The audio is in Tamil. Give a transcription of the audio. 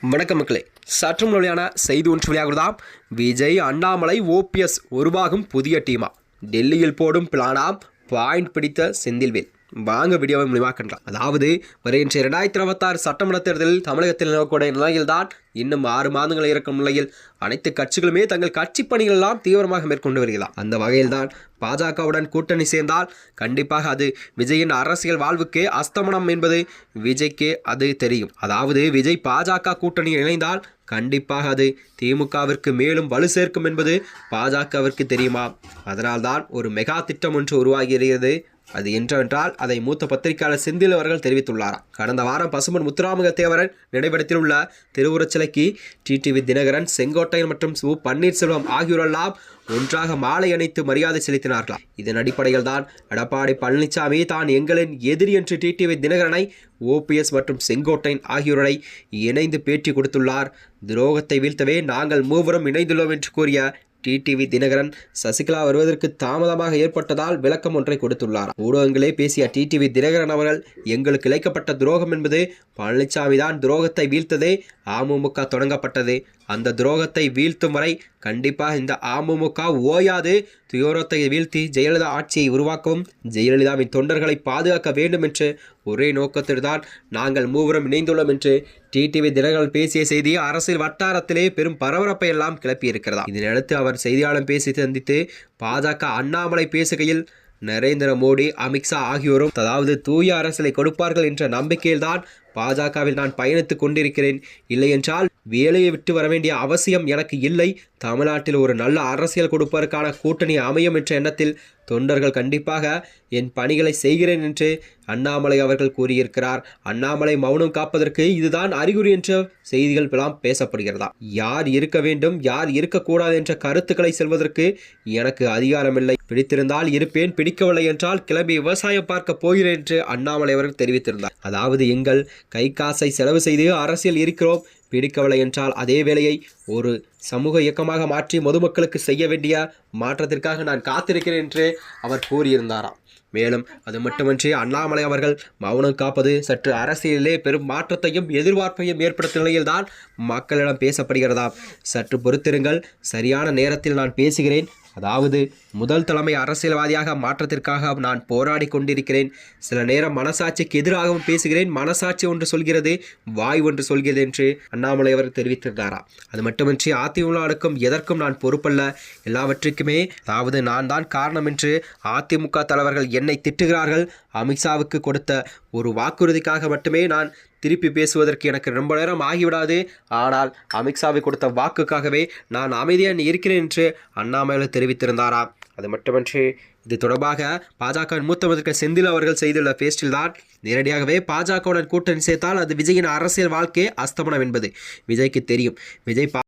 வணக்கம் மக்களே. சற்று மொழியான செய்தி ஒன்று வெளியாகிறதாம். விஜய் அண்ணாமலை ஓபிஎஸ் உருவாகும் புதிய டீமா. டெல்லியில் போடும் பிளானாம் பாயிண்ட் பிடித்த செந்தில்வேல். வாங்க வீடியோவை முடிவாக்கலாம் அதாவது வருகின்ற இரண்டாயிரத்தி இருபத்தாறு சட்டமன்ற தேர்தலில் தமிழகத்தில் நிலவக்கூடிய நிலையில்தான் இன்னும் ஆறு மாதங்கள் இருக்கும் நிலையில் அனைத்து கட்சிகளுமே தங்கள் கட்சி பணிகள் எல்லாம் தீவிரமாக மேற்கொண்டு வருகிறார். அந்த வகையில்தான் பாஜகவுடன் கூட்டணி சேர்ந்தால் கண்டிப்பாக அது விஜயின் அரசியல் வாழ்வுக்கு அஸ்தமனம் என்பது விஜய்க்கு அது தெரியும். அதாவது விஜய் பாஜக கூட்டணியில் இணைந்தால் கண்டிப்பாக அது திமுகவிற்கு மேலும் வலு சேர்க்கும் என்பது பாஜகவிற்கு தெரியுமா? அதனால்தான் ஒரு மெகா திட்டம் ஒன்று உருவாகிறது அது என்றென்றால் அதை மூத்த பத்திரிகையாளர் செந்தில் அவர்கள் தெரிவித்துள்ளாராம் கடந்த வாரம் பசுமன் முத்துராமக தேவரன் நினைவிடத்தில் உள்ள திருவுருச் சிலைக்கு டிடிவி தினகரன் செங்கோட்டையன் மற்றும் சு பன்னீர்செல்வம் ஆகியோரெல்லாம் ஒன்றாக மாலை அணித்து மரியாதை செலுத்தினார்களாம் இதன் அடிப்படையில் தான் எடப்பாடி பழனிசாமி தான் எங்களின் எதிரி என்று டிடிவி தினகரனை ஓபிஎஸ் மற்றும் செங்கோட்டையன் ஆகியோரை இணைந்து பேட்டி கொடுத்துள்ளார். துரோகத்தை வீழ்த்தவே நாங்கள் மூவரும் இணைந்துள்ளோம் என்று கூறிய டிடிவி தினகரன் சசிகலா வருவதற்கு தாமதமாக ஏற்பட்டதால் விளக்கம் ஒன்றை கொடுத்துள்ளார். ஊடகங்களே பேசிய டிடிவி தினகரன் அவர்கள் எங்களுக்கு இழைக்கப்பட்ட துரோகம் என்பது பழனிசாமி தான் துரோகத்தை வீழ்த்ததே அமமுக தொடங்கப்பட்டது. அந்த துரோகத்தை வீழ்த்தும் வரை கண்டிப்பாக இந்த அமமுக ஓயாது. துயோரத்தை வீழ்த்தி ஜெயலலிதா ஆட்சியை உருவாக்கவும் ஜெயலலிதாவின் தொண்டர்களை பாதுகாக்க வேண்டும் என்று ஒரே நோக்கத்தில்தான் நாங்கள் மூவரும் இணைந்துள்ளோம் என்று டிடிவி தினகரன் பேசிய செய்தி அரசியல் வட்டாரத்திலே பெரும் பரபரப்பை எல்லாம் கிளப்பியிருக்கிறதா. இதனையடுத்து அவர் செய்தியாளர் பேசி சந்தித்து பாஜக அண்ணாமலை பேசுகையில் நரேந்திர மோடி அமித்ஷா ஆகியோரும் அதாவது தூய அரசியலை கொடுப்பார்கள் என்ற நம்பிக்கையில்தான் பாஜகவில் நான் பயணித்துக் கொண்டிருக்கிறேன். இல்லையென்றால் வேலையை விட்டு வர வேண்டிய அவசியம் எனக்கு இல்லை. தமிழ்நாட்டில் ஒரு நல்ல அரசியல் கொடுப்பதற்கான கூட்டணி அமையும் என்ற எண்ணத்தில் தொண்டர்கள் கண்டிப்பாக என் பணிகளை செய்கிறேன் என்று அண்ணாமலை அவர்கள் கூறியிருக்கிறார். அண்ணாமலை மௌனம் காப்பதற்கு இதுதான் அறிகுறி என்ற செய்திகள் எல்லாம் பேசப்படுகிறதா? யார் இருக்க வேண்டும் யார் இருக்கக்கூடாது என்ற கருத்துக்களை செல்வதற்கு எனக்கு அதிகாரமில்லை. பிடித்திருந்தால் இருப்பேன் பிடிக்கவில்லை என்றால் கிளம்பி விவசாயம் பார்க்க போகிறேன் என்று அண்ணாமலை அவர்கள் தெரிவித்திருந்தார். அதாவது எங்கள் கை காசை செலவு செய்து அரசியல் இருக்கிறோம் பிடிக்கவில்லை என்றால் அதே வேளையை ஒரு சமூக இயக்கமாக மாற்றி பொதுமக்களுக்கு செய்ய வேண்டிய மாற்றத்திற்காக நான் காத்திருக்கிறேன் என்று அவர் கூறியிருந்தாராம். மேலும் அது மட்டுமின்றி அண்ணாமலை அவர்கள் மௌனம் காப்பது சற்று அரசியலிலே பெரும் மாற்றத்தையும் எதிர்பார்ப்பையும் ஏற்படுத்தும் நிலையில்தான் மக்களிடம் பேசப்படுகிறதாம். சற்று பொறுத்திருங்கள் சரியான நேரத்தில் நான் பேசுகிறேன். அதாவது முதல் தலைமை அரசியல்வாதியாக மாற்றத்திற்காக நான் போராடி கொண்டிருக்கிறேன். சில நேரம் மனசாட்சிக்கு எதிராகவும் பேசுகிறேன். மனசாட்சி ஒன்று சொல்கிறது வாய் ஒன்று சொல்கிறது என்று அண்ணாமலை அவர் தெரிவித்திருந்தாராம் அது மட்டுமின்றி அதிமுகவுக்கும் எதற்கும் நான் பொறுப்பல்ல. எல்லாவற்றுக்குமே அதாவது நான் தான் காரணம் என்று அதிமுக தலைவர்கள் என்னை திட்டுகிறார்கள். அமித்ஷாவுக்கு கொடுத்த ஒரு வாக்குறுதிக்காக மட்டுமே நான் திருப்பி பேசுவதற்கு எனக்கு ரொம்ப நேரம் ஆகிவிடாது. ஆனால் அமித்ஷாவை கொடுத்த வாக்குக்காகவே நான் அமைதியாக இருக்கிறேன் என்று அண்ணாமலை தெரிவித்திருந்தாராம் அது மட்டுமன்றி இது தொடர்பாக பாஜக மூத்த முதல்வர் செந்தில் அவர்கள் செய்துள்ள பேஸ்டில் தான் நேரடியாகவே பாஜகவுடன் கூட்டணி சேர்த்தால் அது விஜயின் அரசியல் வாழ்க்கை அஸ்தமனம் என்பது. விஜய்க்கு தெரியும். விஜய் பா